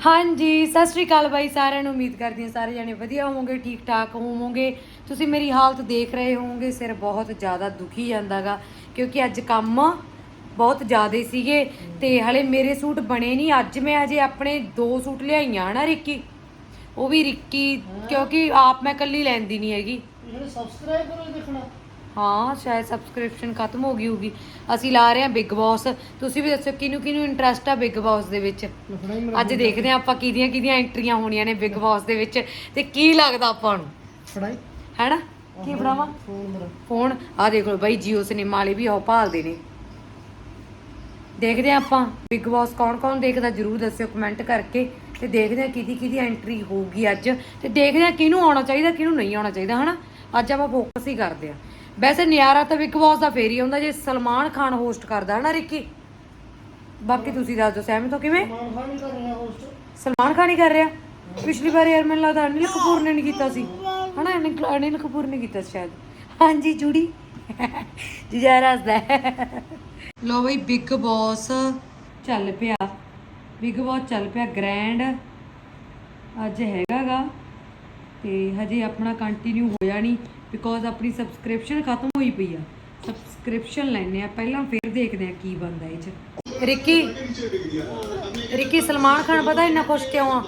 ਹਾਂਜੀ, ਸਤਿ ਸ਼੍ਰੀ ਅਕਾਲ ਬਾਈ ਸਾਰਿਆਂ ਨੂੰ। ਉਮੀਦ ਕਰਦੀ ਹਾਂ ਸਾਰੇ ਜਣੇ ਵਧੀਆ ਹੋਵੋਗੇ ਠੀਕ ਠਾਕ ਹੋਵੋਗੇ। ਤੁਸੀਂ ਮੇਰੀ ਹਾਲਤ ਦੇਖ ਰਹੇ ਹੋਵੋਗੇ, ਸਿਰ ਬਹੁਤ ਜ਼ਿਆਦਾ ਦੁਖੀ ਜਾਂਦਾਗਾ, ਕਿਉਂਕਿ ਅੱਜ ਕੰਮ ਬਹੁਤ ਜ਼ਿਆਦੇ ਸੀਗੇ ਤੇ ਹਲੇ ਮੇਰੇ ਸੂਟ ਬਣੇ ਨਹੀਂ, ਅੱਜ ਮੈਂ ਅਜੇ ਆਪਣੇ ਦੋ ਸੂਟ ਲਿਆਈਆਂ ਨਾ ਰਿੱਕੀ। ਉਹ ਵੀ ਰਿੱਕੀ, ਕਿਉਂਕਿ ਆਪ ਮੈਂ ਇਕੱਲੀ ਲੈਂਦੀ ਨਹੀਂ ਹੈਗੀ। ਸਬਸਕ੍ਰਾਈਬ ਕਰੋ ਦੇਖਣਾ। ਹਾਂ ਸ਼ਾਇਦ ਸਬਸਕ੍ਰਿਪਸ਼ਨ ਖਤਮ ਹੋ ਗਈ ਹੋਊਗੀ। ਅਸੀਂ ਲਾ ਰਹੇ ਹਾਂ ਬਿਗ ਬੌਸ ਤੁਸੀਂ ਵੀ ਦੱਸੋ ਕਿਹਨੂੰ ਕਿਹਨੂੰ ਇੰਟਰਸਟ ਆ ਬਿਗ ਬੌਸ ਦੇ ਵਿੱਚ? ਅੱਜ ਦੇਖਦੇ ਹਾਂ ਆਪਾਂ ਕਿਹਦੀਆਂ ਕਿਹਦੀਆਂ ਐਂਟਰੀਆਂ ਹੋਣੀਆਂ ਨੇ ਬਿਗ ਬੌਸ ਦੇ ਵਿੱਚ ਤੇ ਕੀ ਲੱਗਦਾ ਆਪਾਂ ਨੂੰ? ਫੜਾਈ। ਹੈਨਾ? ਕੀ ਬਣਾਵਾਂ ਫੋਨ ਆ ਦੇਖ ਲਓ ਬਾਈ ਜੀਓ ਸਿਨੇਮਾ ਵਾਲੇ ਵੀ ਉਹ ਭਾਲਦੇ ਨੇ। ਦੇਖਦੇ ਹਾਂ ਆਪਾਂ ਬਿਗ ਬੌਸ ਕੌਣ ਕੌਣ ਦੇਖਦਾ ਜਰੂਰ ਦੱਸਿਓ ਕਮੈਂਟ ਕਰਕੇ। ਤੇ ਦੇਖਦੇ ਹਾਂ ਕਿਹਦੀ ਕਿਹਦੀ ਐਂਟਰੀ ਹੋਊਗੀ ਅੱਜ। ਤੇ ਦੇਖਦੇ ਹਾਂ ਕਿਹਨੂੰ ਆਉਣਾ ਚਾਹੀਦਾ ਕਿਹਨੂੰ ਨਹੀਂ ਆਉਣਾ ਚਾਹੀਦਾ ਹਨਾ? ਅੱਜ ਆਪਾਂ ਫੋਕਸ ਹੀ ਕਰਦੇ ਹਾਂ। ਵੈਸੇ ਨਿਆਰਾ ਤਾਂ ਬਿਗ ਬੌਸ ਦਾ ਫੇਰ ਹੀ ਆਉਂਦਾ ਜੇ ਸਲਮਾਨ ਖਾਨ ਹੋਸਟ ਕਰਦਾ ਹਨਾ ਰਿੱਕੀ? ਬਾਕੀ ਤੁਸੀਂ ਦੱਸ ਦਿਓ ਸਹਿਮਤ ਹੋ ਕਿਵੇਂ? ਮਾਨ ਖਾਨ ਹੀ ਕਰ ਰਿਹਾ ਹੋਸਟ ਸਲਮਾਨ ਖਾਨ ਹੀ ਕਰ ਰਿਹਾ? ਪਿਛਲੀ ਵਾਰ ਯਾਰ ਮੈਨੂੰ ਲੱਗਦਾ ਅਨਿਲ ਕਪੂਰ ਨੇ ਨਹੀਂ ਕੀਤਾ ਸੀ। ਹਨਾ ਅਨਿਲ ਅਨਿਲ ਕਪੂਰ ਨੇ ਕੀਤਾ ਸ਼ਾਇਦ। ਹਾਂਜੀ ਜੁੜੀ। ਜੁਜਾਰਾ ਹੱਸਦਾ ਲੋ ਬਈ ਬਿਗ ਬੌਸ ਚੱਲ ਪਿਆ। ਬਿਗ ਬੌਸ ਚੱਲ ਪਿਆ ਗ੍ਰੈਂਡ ਅੱਜ ਹੈਗਾਗਾ। ਤੇ ਹਜੇ ਆਪਣਾ ਕੰਟੀਨਿਊ ਹੋਇਆ ਨਹੀਂ। ਬਿਕੋਜ਼ ਆਪਣੀ ਸਬਸਕ੍ਰਿਪਸ਼ਨ ਖਤਮ ਹੋਈ ਪਈ ਆ। ਸਬਸਕ੍ਰਿਪਸ਼ਨ ਲੈਣੇ ਆ ਪਹਿਲਾਂ ਫਿਰ ਦੇਖਦੇ ਆ ਕੀ ਬਣਦਾ ਇਹ ਚ। ਰਿੱਕੀ ਰਿੱਕੀ ਸਲਮਾਨ ਖਾਨ ਪਤਾ ਇੰਨਾ ਖੁਸ਼ ਕਿਉਂ ਆ?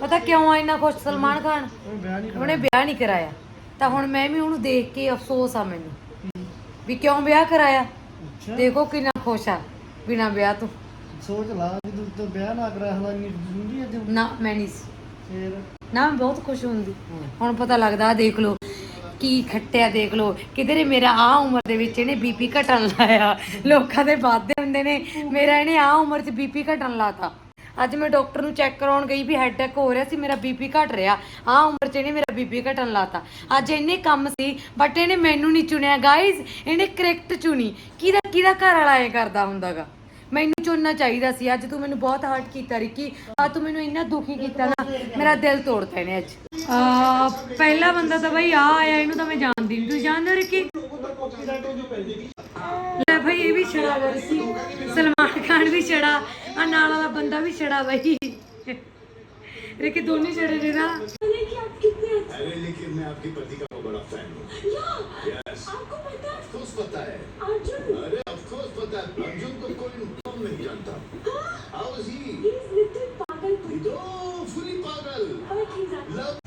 ਪਤਾ ਕਿਉਂ ਆ ਇੰਨਾ ਖੁਸ਼ ਸਲਮਾਨ ਖਾਨ? ਉਹਨੇ ਵਿਆਹ ਨਹੀਂ ਕਰਾਇਆ। ਤਾਂ ਹੁਣ ਮੈਂ ਵੀ ਉਹਨੂੰ ਦੇਖ ਕੇ ਅਫਸੋਸ ਆ ਮੈਨੂੰ। ਵੀ ਕਿਉਂ ਵਿਆਹ ਕਰਾਇਆ? ਦੇਖੋ ਕਿੰਨਾ ਖੁਸ਼ ਆ ਬਿਨਾ ਵਿਆਹ ਤੋਂ। ਸੋਚ ਲਾ ਕਿ ਤੂੰ ਵਿਆਹ ਨਾ ਕਰਾਇਆ ਹਲਾ ਨਹੀਂ ਜਿੰਦੀ ਅੱਜ ਨਾ ਮੈਂ ਨਹੀਂ ਸੀ ਫੇਰ ਨਾ ਮੈਂ ਬਹੁਤ ਖੁਸ਼ ਹੁੰਦੀ। ਹੁਣ ਪਤਾ ਲੱਗਦਾ ਦੇਖ ਲਓ ਕੀ ਖੱਟਿਆ ਦੇਖ ਲਓ। ਕਿਧਰੇ ਮੇਰਾ ਆ ਉਮਰ ਦੇ ਵਿੱਚ ਇਹਨੇ ਬੀਪੀ ਘਟਣ ਲਾਇਆ। ਲੋਕਾਂ ਦੇ ਵਾਧੇ ਹੁੰਦੇ ਨੇ ਮੇਰਾ ਇਹਨੇ ਆ ਉਮਰ 'ਚ ਬੀਪੀ ਘਟਣ ਲਾਤਾ। ਅੱਜ ਮੈਂ ਡਾਕਟਰ ਨੂੰ ਚੈੱਕ ਕਰਾਉਣ ਗਈ ਵੀ ਹੈਡਕ ਹੋ ਰਿਹਾ ਸੀ ਮੇਰਾ ਬੀਪੀ ਘਟ ਰਿਹਾ। ਆ ਉਮਰ 'ਚ ਇਹਨੇ ਮੇਰਾ ਬੀਪੀ ਘਟਣ ਲਾਤਾ। ਅੱਜ ਇੰਨੇ ਕੰਮ ਸੀ ਬਟ ਇਹਨੇ ਮੈਨੂੰ ਨਹੀਂ ਚੁਣਿਆ। ਗਾਇਜ਼ ਇਹਨੇ ਕਰੈਕਟ ਚੁਣੀ। ਕਿਹਦਾ ਕਿਹਦਾ ਘਰ ਵਾਲਾ ਐ ਕਰਦਾ ਹੁੰਦਾਗਾ? ਮੈਨੂੰ ਚੁਣਨਾ ਚਾਹੀਦਾ ਸੀ ਅੱਜ ਤੂੰ ਮੈਨੂੰ ਬਹੁਤ ਹਰਟ ਕੀਤਾ ਰਿੱਕੀ ਆ ਤੂੰ ਮੈਨੂੰ ਇੰਨਾ ਦੁਖੀ ਕੀਤਾ ਨਾ ਮੇਰਾ ਦਿਲ ਤੋੜਤਾ ਇਹਨੇ ਅੱਜ ਆ ਪਹਿਲਾ ਬੰਦਾ ਤਾਂ ਬਈ ਆ ਆਇਆ ਇਹਨੂੰ ਤਾਂ ਮੈਂ ਜਾਣਦੀ ਨਹੀਂ ਤੁਸੀਂ ਜਾਣਦੇ ਹੋ ਰਿੱਕੀ ਲੈ ਭਾਈ ਇਹ ਵੀ ਛੜਾ ਵਾ ਰਿੱਕੀ ਸਲਮਾਨ ਖਾਨ ਵੀ ਛੜਾ ਆ ਨਾਲ ਵਾਲਾ ਬੰਦਾ ਵੀ ਛੜਾ ਬਈ ਰਿੱਕੀ ਦੋਨੇ ਛੜੇ ਨੇ ਨਾ अरे लेकिन मैं आपकी पति का बहुत बड़ा फैन हूँ यस आपको पता है कोर्स पता है अर्जुन अरे ऑफ कोर्स पता है अर्जुन को कोई कौन नहीं जानता how is he is little पागल ही तो फुली पागल but he is love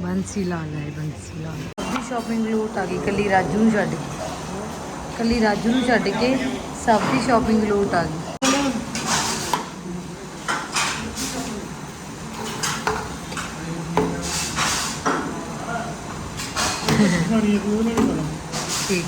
Bansi Lal ਹੈ ਬੰਸੀ ਲਾਲ ਸਭ ਸ਼ਾਪਿੰਗ ਲੋਟ ਆ ਗਈ ਕੱਲੀ ਰਾਜੂ ਨੂੰ ਛੱਡ ਕੇ ਕੱਲੀ ਰਾਜੂ ਨੂੰ ਛੱਡ ਕੇ ਸਭ ਦੀ ਸ਼ਾਪਿੰਗ ਲੋਟ ਆ ਗਈ ਖਾਣੀ ਹੈ ਕੋਈ ਨਹੀਂ ਪਤਾ ਠੀਕ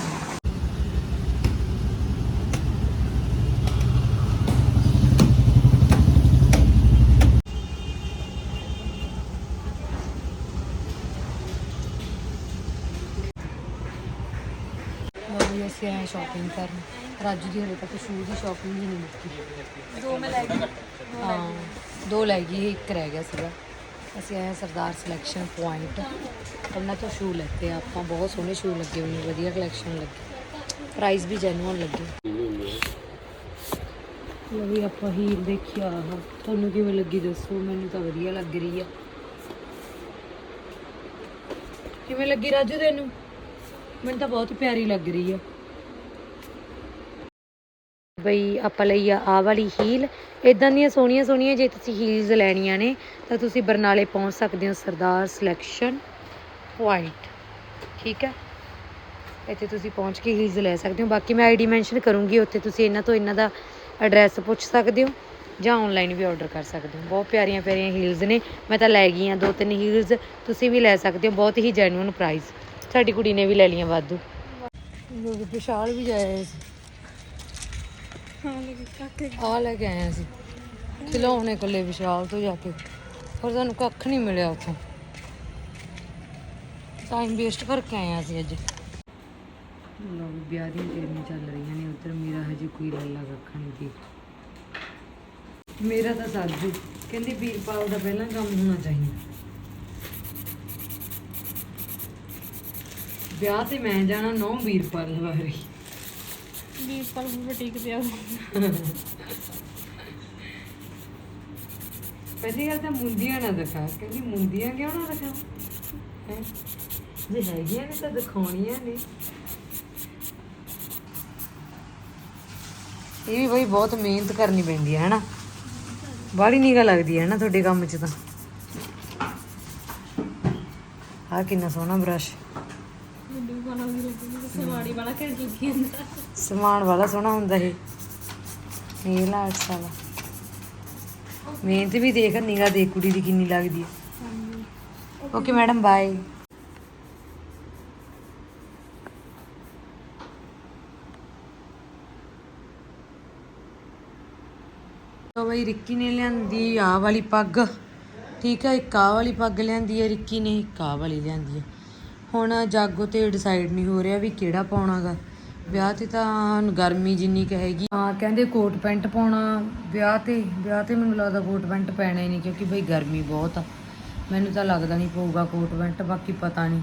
ਲੋਕੀ ਅਸੀਂ ਆਏ ਸ਼ਾਪਿੰਗ ਕਰਨ ਰਾਜੂ ਦੀ ਹਲੇ ਤੱਕ ਸ਼ੂਜ਼ ਦੀ ਸ਼ਾਪਿੰਗ ਹੀ ਨਹੀਂ ਮੁੱਕੀ दो में लाएगी ਹਾਂ ਦੋ ਲੈ ਗਈ ਇੱਕ ਰਹਿ ਗਿਆ ਸੀਗਾ ਅਸੀਂ ਆਏ ਹਾਂ ਸਰਦਾਰ ਸਿਲੈਕਸ਼ਨ ਪੁਆਇੰਟ ਉਹਨਾਂ ਤੋਂ ਸ਼ੂ ਲੈਤੇ ਆ, ਆਪਾਂ ਬਹੁਤ ਸੋਹਣੇ ਸ਼ੂ ਲੱਗੇ ਹੋਏ ਨੇ, ਵਧੀਆ ਕਲੈਕਸ਼ਨ ਲੱਗੀ। ਪ੍ਰਾਈਸ ਵੀ ਜੈਨੂਅਨ ਲੱਗੇ। ਲੋ ਵੀ ਆਪਾਂ ਹੀਲ ਦੇਖਿਆ ਆਹ ਤੁਹਾਨੂੰ ਕਿਵੇਂ ਲੱਗੀ ਦੱਸੋ? ਮੈਨੂੰ ਤਾਂ ਵਧੀਆ ਲੱਗ ਰਹੀ ਆ। ਕਿਵੇਂ ਲੱਗੀ ਰਾਜੂ ਤੈਨੂੰ? ਮੈਨੂੰ ਤਾਂ ਬਹੁਤ ਪਿਆਰੀ ਲੱਗ ਰਹੀ ਆ। ਬਈ ਆਪਾਂ ਲਈ ਆ ਆਹ ਵਾਲੀ ਹੀਲ ਇਦਾਂ ਦੀਆਂ ਸੋਹਣੀਆਂ ਸੋਹਣੀਆਂ ਜੇ ਤੁਸੀਂ ਹੀਲਸ ਲੈਣੀਆਂ ਨੇ, ਤਾਂ ਤੁਸੀਂ ਬਰਨਾਲੇ ਪਹੁੰਚ ਸਕਦੇ ਹੋ ਸਰਦਾਰ ਸਿਲੈਕਸ਼ਨ ਪੁਆਇੰਟ ਠੀਕ ਹੈ? ਇੱਥੇ ਤੁਸੀਂ ਪਹੁੰਚ ਕੇ ਹੀਲਸ ਲੈ ਸਕਦੇ ਹੋ। ਬਾਕੀ ਮੈਂ ਆਈਡੀ ਮੈਂਸ਼ਨ ਕਰੂੰਗੀ, ਉੱਥੇ ਤੁਸੀਂ ਇਹਨਾਂ ਤੋਂ ਇਹਨਾਂ ਦਾ ਐਡਰੈਸ ਪੁੱਛ ਸਕਦੇ ਹੋ, ਜਾਂ ਆਨਲਾਈਨ ਵੀ ਆਰਡਰ ਕਰ ਸਕਦੇ ਹੋ। ਬਹੁਤ ਪਿਆਰੀਆਂ ਪਿਆਰੀਆਂ ਹੀਲਸ ਨੇ। ਮੈਂ ਤਾਂ ਲੈ ਗਈ ਆ ਦੋ ਤਿੰਨ ਹੀਲਸ ਤੁਸੀਂ ਵੀ ਲੈ ਸਕਦੇ ਹੋ। ਬਹੁਤ ਹੀ ਜੈਨੂਇਨ ਪ੍ਰਾਈਸ ਸਾਡੀ ਕੁੜੀ ਨੇ ਵੀ ਲੈ ਲਈਆਂ ਵਾਧੂ। ਵਿਸ਼ਾਲ ਵੀ ਜਾਏ ਆ ਲੈ ਕੇ ਆਏ ਸੀ ਖਿਲੌਣੇ ਕੋਲੇ ਵਿਸ਼ਾਲ ਤੋਂ ਜਾ ਕੇ। ਪਰ ਸਾਨੂੰ ਕੱਖ ਨਹੀਂ ਮਿਲਿਆ ਉੱਥੋਂ। ਟਾਈਮ ਵੇਸਟ ਕਰਕੇ ਆਏ ਹਾਂ ਅਸੀਂ ਅੱਜ। ਲੋਕ ਵਿਆਹ ਦੀਆਂ ਤਿਆਰੀਆਂ ਚੱਲ ਰਹੀਆਂ ਨੇ। ਉੱਧਰ ਮੇਰਾ ਹਜੇ ਕੋਈ ਲੱਲਾ ਕੱਖ ਨਹੀਂ ਦੀ ਮੇਰਾ ਤਾਂ ਸਾਜੂ। ਕਹਿੰਦੀ ਵੀਰਪਾਲ ਦਾ ਪਹਿਲਾਂ ਕੰਮ ਹੋਣਾ ਚਾਹੀਦਾ। ਵਿਆਹ ਤੇ ਮੈਂ ਜਾਣਾ ਨੌ ਵੀਰਪਾਲ ਵਾਰੀ ਵੀਰਪਾਲ ਬੁਟੀਕ ਤੇ ਆ ਪਹਿਲੀ ਗੱਲ ਤਾਂ ਮੁੰਦੀਆਂ ਨਾ ਦਿਖਾ ਕਹਿੰਦੀ ਮੁੰਦੀਆਂ ਕਿਉਂ ਨਾ ਦਿਖਾ? ਹੈਂ? ਜੇ ਹੈਗੀਆਂ ਨੇ ਤਾਂ ਦਿਖਾਉਣੀਆਂ ਨੇ। ਇਹ ਵੀ ਬਈ ਬਹੁਤ ਮਿਹਨਤ ਕਰਨੀ ਪੈਂਦੀ ਹੈ ਹਨਾ? ਬਾਹਲੀ ਨਿਗਾ ਲੱਗਦੀ ਹੈ ਨਾ ਤੁਹਾਡੇ ਕੰਮ 'ਚ ਤਾਂ। ਆ ਕਿੰਨਾ ਸੋਹਣਾ ਬ੍ਰਸ਼। ਮੈਨੂੰ ਵਾਲਾ ਵੀ ਲੱਗਦਾ ਸਵਾੜੀ ਵਾਲਾ ਘੜ ਚੁੱਕੀ ਹੁੰਦਾ। ਸਮਾਨ ਵਾਲਾ ਸੋਹਣਾ ਹੁੰਦਾ ਇਹ। ਨੇਲ ਆਰਟਸ ਵਾਲਾ ਮਿਹਨਤ ਵੀ ਦੇਖ ਨਿਗਾ ਦੇਖ ਕੁੜੀ ਦੀ ਕਿੰਨੀ ਲੱਗਦੀ ਹੈ ਓਕੇ ਮੈਡਮ ਬਾਏ ਤੋ ਬਈ ਰਿੱਕੀ ਨੇ ਲਿਆਂਦੀ ਆਹ ਵਾਲੀ ਪੱਗ। ਠੀਕ ਹੈ ਇੱਕ ਆਹ ਵਾਲੀ ਪੱਗ ਲਿਆਂਦੀ ਹੈ ਰਿੱਕੀ ਨੇ ਇੱਕ ਆਹ ਵਾਲੀ ਲਿਆਂਦੀ ਹੈ ਹੁਣ ਜਾਗੋ ਤੇ ਡਿਸਾਈਡ ਨਹੀਂ ਹੋ ਰਿਹਾ ਵੀ ਕਿਹੜਾ ਪਾਉਣਾਗਾ ਵਿਆਹ ਤੇ ਤਾਂ ਹੁਣ ਗਰਮੀ ਜਿੰਨੀ ਕੁ ਹੈਗੀ। ਹਾਂ, ਕਹਿੰਦੇ ਕੋਟ ਪੈਂਟ ਪਾਉਣਾ, ਵਿਆਹ ਤੇ ਵਿਆਹ ਤੇ ਮੈਨੂੰ ਲੱਗਦਾ ਕੋਟ ਪੈਂਟ ਪੈਣਾ ਹੀ ਨਹੀਂ, ਕਿਉਂਕਿ ਬਈ ਗਰਮੀ ਬਹੁਤ ਆ। ਮੈਨੂੰ ਤਾਂ ਲੱਗਦਾ ਨਹੀਂ ਪਊਗਾ ਕੋਟ ਪੈਂਟ, ਬਾਕੀ ਪਤਾ ਨਹੀਂ